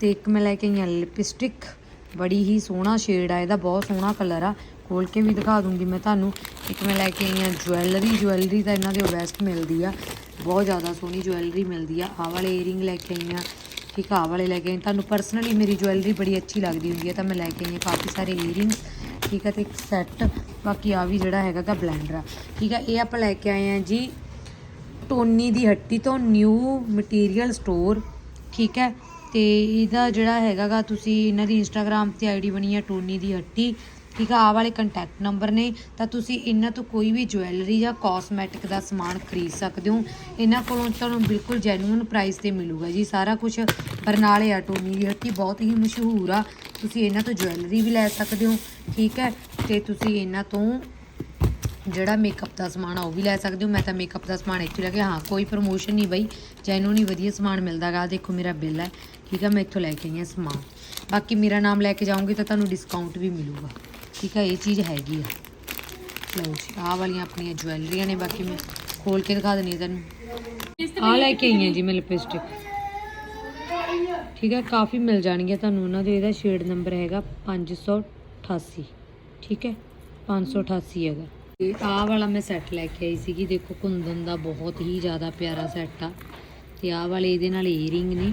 ਤੇ ਇੱਕ ਮੈਂ ਲੈ ਕੇ ਆਈ ਹਾਂ ਲਿਪਸਟਿਕ ਬੜੀ ਹੀ ਸੋਹਣਾ ਸ਼ੇਡ ਆ, ਇਹਦਾ ਬਹੁਤ ਸੋਹਣਾ ਕਲਰ ਆ। ਖੋਲ ਕੇ ਵੀ ਦਿਖਾ ਦੂੰਗੀ ਮੈਂ ਤੁਹਾਨੂੰ। ਇੱਕ ਮੈਂ ਲੈ ਕੇ ਆਈ ਹਾਂ ਜੁਐਲਰੀ ਜੁਐਲਰੀ ਤਾਂ ਇਹਨਾਂ ਦੇ ਬੈਸਟ ਮਿਲਦੀ ਆ। ਬਹੁਤ ਜ਼ਿਆਦਾ ਸੋਹਣੀ ਜੁਐਲਰੀ ਮਿਲਦੀ ਆ। ਆਹ ਵਾਲੇ ਏਅਰਿੰਗ ਲੈ ਕੇ ਆਈ ਹਾਂ ਠੀਕ ਆ, ਆਹ ਵਾਲੇ ਲੈ ਕੇ ਆਈ। ਤੁਹਾਨੂੰ ਪਰਸਨਲੀ ਮੇਰੀ ਜੁਐਲਰੀ ਬੜੀ ਅੱਛੀ ਲੱਗਦੀ ਹੁੰਦੀ ਹੈ ਤਾਂ ਮੈਂ ਲੈ ਕੇ ਆਈ ਹਾਂ ਕਾਫੀ ਸਾਰੇ ਏਅਰਿੰਗ ਠੀਕ ਆ, ਤੇ ਇੱਕ ਸੈੱਟ ਬਾਕੀ ਆ ਵੀ ਜਿਹੜਾ ਹੈਗਾ ਗਾ ਬਲੈਂਡਰ ਆ। ਠੀਕ ਆ, ਇਹ ਆਪਾਂ ਲੈ ਕੇ ਆਏ ਆ ਜੀ ਟੋਨੀ ਦੀ ਹੱਟੀ ਤੋਂ ਨਿਊ ਮਟੀਰੀਅਲ ਸਟੋਰ ਠੀਕ ਹੈ ਤੇ ਇਹਦਾ ਜਿਹੜਾ ਹੈਗਾਗਾ ਤੁਸੀਂ ਇਹਨਾਂ ਦੀ ਇੰਸਟਾਗ੍ਰam ਤੇ ਆਈਡੀ ਬਣੀ ਹੈ ਟੋਨੀ ਦੀ ਹੱਟੀ। ਠੀਕ ਆ, ਆਹ ਵਾਲੇ ਕੰਟੈਕਟ ਨੰਬਰ ਨੇ, ਤਾਂ ਤੁਸੀਂ ਇਹਨਾਂ ਤੋਂ ਕੋਈ ਵੀ ਜੁਐਲਰੀ ਜਾਂ ਕਾਸਮੈਟਿਕ ਦਾ ਸਮਾਨ ਖਰੀਦ ਸਕਦੇ ਹੋ। ਇਹਨਾਂ ਕੋਲੋਂ ਤੁਹਾਨੂੰ ਬਿਲਕੁਲ ਜੈਨੂਇਨ ਪ੍ਰਾਈਸ ਤੇ ਮਿਲੂਗਾ ਜੀ। ਸਾਰਾ ਕੁਝ ਬਰਨਾਲੇ ਆ ਟੋਨੀ ਬਹੁਤ ਹੀ ਮਸ਼ਹੂਰ ਆ। ਤੁਸੀਂ ਇਹਨਾਂ ਤੋਂ ਜੁਐਲਰੀ ਵੀ ਲੈ ਸਕਦੇ ਹੋ, ਠੀਕ ਹੈ? ਤੇ ਤੁਸੀਂ ਇਹਨਾਂ ਤੋਂ ਜਿਹੜਾ ਮੇਕਅਪ ਦਾ ਸਮਾਨ ਆ, ਉਹ ਵੀ ਲੈ ਸਕਦੇ ਹੋ। ਮੈਂ ਤਾਂ ਮੇਕਅਪ ਦਾ ਸਮਾਨ ਇੱਥੋਂ ਲੈ ਕੇ, ਹਾਂ, ਕੋਈ ਪ੍ਰੋਮੋਸ਼ਨ ਨਹੀਂ ਬਈ। ਜੈਨੂ ਨਹੀਂ ਵਧੀਆ ਸਮਾਨ ਮਿਲਦਾਗਾ ਆਹ ਦੇਖੋ ਮੇਰਾ ਬਿੱਲ ਹੈ, ਠੀਕ ਹੈ? ਮੈਂ ਇੱਥੋਂ ਲੈ ਕੇ ਆਈ ਹਾਂ ਸਮਾਨ। ਬਾਕੀ ਮੇਰਾ ਨਾਮ ਲੈ ਕੇ ਜਾਓਗੇ ਤਾਂ ਤੁਹਾਨੂੰ ਡਿਸਕਾਊਂਟ ਵੀ ਮਿਲੂਗਾ। ਠੀਕ ਆ ਇਹ ਚੀਜ਼ ਹੈਗੀ ਆ। ਲਓ ਜੀ, ਆਹ ਵਾਲੀਆਂ ਆਪਣੀਆਂ ਜੁਐਲਰੀਆਂ ਨੇ, ਬਾਕੀ ਮੈਂ ਖੋਲ ਕੇ ਦਿਖਾ ਦਿੰਦੀ ਹਾਂ ਤੁਹਾਨੂੰ ਆਹ ਲੈ ਕੇ ਆਈ ਹਾਂ ਜੀ ਮੈਂ ਲਿਪਸਟਿਕ ਠੀਕ ਹੈ, ਕਾਫੀ ਮਿਲ ਜਾਣਗੀਆਂ ਤੁਹਾਨੂੰ ਉਹਨਾਂ ਦੇ, ਇਹਦਾ ਸ਼ੇਡ ਨੰਬਰ ਹੈਗਾ 588 ਠੀਕ ਹੈ 588 ਹੈਗਾ। ਤੇ ਆਹ ਵਾਲਾ ਮੈਂ ਸੈੱਟ ਲੈ ਕੇ ਆਈ ਸੀਗੀ, ਦੇਖੋ ਕੁੰਦਨ ਦਾ ਬਹੁਤ ਹੀ ਜ਼ਿਆਦਾ ਪਿਆਰਾ ਸੈੱਟ ਆ। ਤੇ ਆਹ ਵਾਲੇ ਇਹਦੇ ਨਾਲ ਈਅਰਿੰਗ ਨੇ।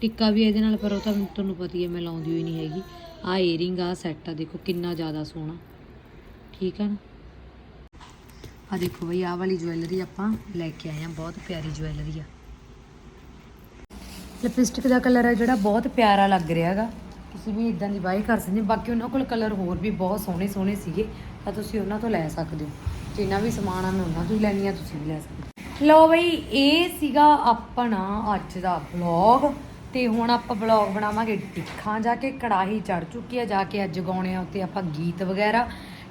ਟਿੱਕਾ ਵੀ ਇਹਦੇ ਨਾਲ, ਪਰ ਉਹ ਤਾਂ ਤੁਹਾਨੂੰ ਪਤਾ ਹੀ ਹੈ, ਮੈਂ ਲਾਉਂਦੀ ਹੋਈ ਨਹੀਂ ਹੈਗੀ। ਆਹ ਈਅਰਿੰਗ ਆ ਸੈੱਟ ਆ, ਦੇਖੋ ਕਿੰਨਾ ਜ਼ਿਆਦਾ ਸੋਹਣਾ। ਠੀਕ ਆ ਨਾ? ਆ ਦੇਖੋ ਬਈ, ਆਹ ਵਾਲੀ ਜੁਐਲਰੀ ਆਪਾਂ ਲੈ ਕੇ ਆਏ ਆ, ਬਹੁਤ ਪਿਆਰੀ ਜੁਐਲਰੀ ਆ। ਲਿਪਸਟਿਕ ਦਾ ਕਲਰ ਆ ਜਿਹੜਾ ਬਹੁਤ ਪਿਆਰਾ ਲੱਗ ਰਿਹਾ ਹੈਗਾ। ਤੁਸੀਂ ਵੀ ਇਦਾਂ ਦੀ ਬਾਈ ਕਰ ਸਕਦੇ ਬਾਕੀ ਉਹਨਾਂ ਕੋਲ ਕਲਰ ਹੋਰ ਵੀ ਬਹੁਤ ਸੋਹਣੇ ਸੋਹਣੇ ਸੀਗੇ, ਤਾਂ ਤੁਸੀਂ ਉਹਨਾਂ ਤੋਂ ਲੈ ਸਕਦੇ ਹੋ। ਜਿੰਨਾ ਵੀ ਸਮਾਨ ਆ, ਮੈਂ ਉਹਨਾਂ ਤੋਂ ਹੀ ਲੈਣੀ ਆ, ਤੁਸੀਂ ਵੀ ਲੈ ਸਕਦੇ ਹੋ। ਲਓ ਬਈ, ਇਹ ਸੀਗਾ ਆਪਣਾ ਅੱਜ ਦਾ ਵਲੌਗ ਤੇ ਹੁਣ ਆਪਾਂ ਬਲੌਗ ਬਣਾਵਾਂਗੇ ਟਿੱਖਾਂ ਜਾ ਕੇ, ਕੜਾਹੀ ਚੜ ਚੁੱਕੀ ਆ, ਜਾ ਕੇ ਅੱਜ ਗਾਉਣੇ ਆ ਉੱਤੇ ਆਪਾਂ ਗੀਤ ਵਗੈਰਾ,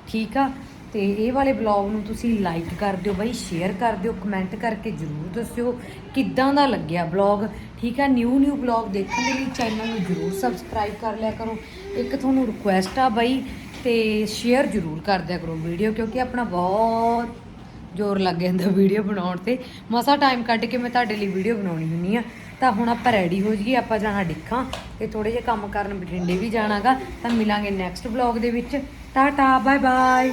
ਠੀਕ ਆ? ਤੇ ਇਹ ਵਾਲੇ ਬਲੌਗ ਨੂੰ ਤੁਸੀਂ ਲਾਈਕ ਕਰ ਦਿਓ ਬਾਈ ਸ਼ੇਅਰ ਕਰ ਦਿਓ ਕਮੈਂਟ ਕਰਕੇ ਜਰੂਰ ਦੱਸਿਓ ਕਿੱਦਾਂ ਦਾ ਲੱਗਿਆ ਬਲੌਗ ਠੀਕ ਆ? ਨਿਊ ਨਿਊ ਬਲੌਗ ਦੇਖਣ ਦੇ ਲਈ ਚੈਨਲ ਨੂੰ ਜਰੂਰ ਸਬਸਕ੍ਰਾਈਬ ਕਰ ਲਿਆ ਕਰੋ। ਇੱਕ ਤੁਹਾਨੂੰ ਰਿਕੁਐਸਟ ਆ ਬਾਈ, ਤੇ ਸ਼ੇਅਰ ਜਰੂਰ ਕਰ ਦਿਆ ਕਰੋ ਵੀਡੀਓ ਕਿਉਂਕਿ ਆਪਣਾ ਬਹੁਤ ਜ਼ੋਰ ਲੱਗ ਜਾਂਦਾ ਵੀਡੀਓ ਬਣਾਉਣ ਤੇ। ਮਸਾ ਟਾਈਮ ਕੱਢ ਕੇ ਮੈਂ ਤੁਹਾਡੇ ਲਈ ਵੀਡੀਓ ਬਣਾਉਣੀ ਹੁੰਨੀ ਆ। ਤਾਂ ਹੁਣ ਆਪਾਂ ਰੈਡੀ ਹੋ ਜਾਈਏ, ਆਪਾਂ ਜਾਣਾ ਡਿੱਖਾਂ ਤੇ ਥੋੜੇ ਜਿਹਾ ਕੰਮ ਕਰਨ ਬਠਿੰਡੇ ਵੀ ਜਾਣਾਗਾ, ਤਾਂ ਮਿਲਾਂਗੇ ਨੈਕਸਟ ਵਲੌਗ ਦੇ ਵਿੱਚ। Tata bye bye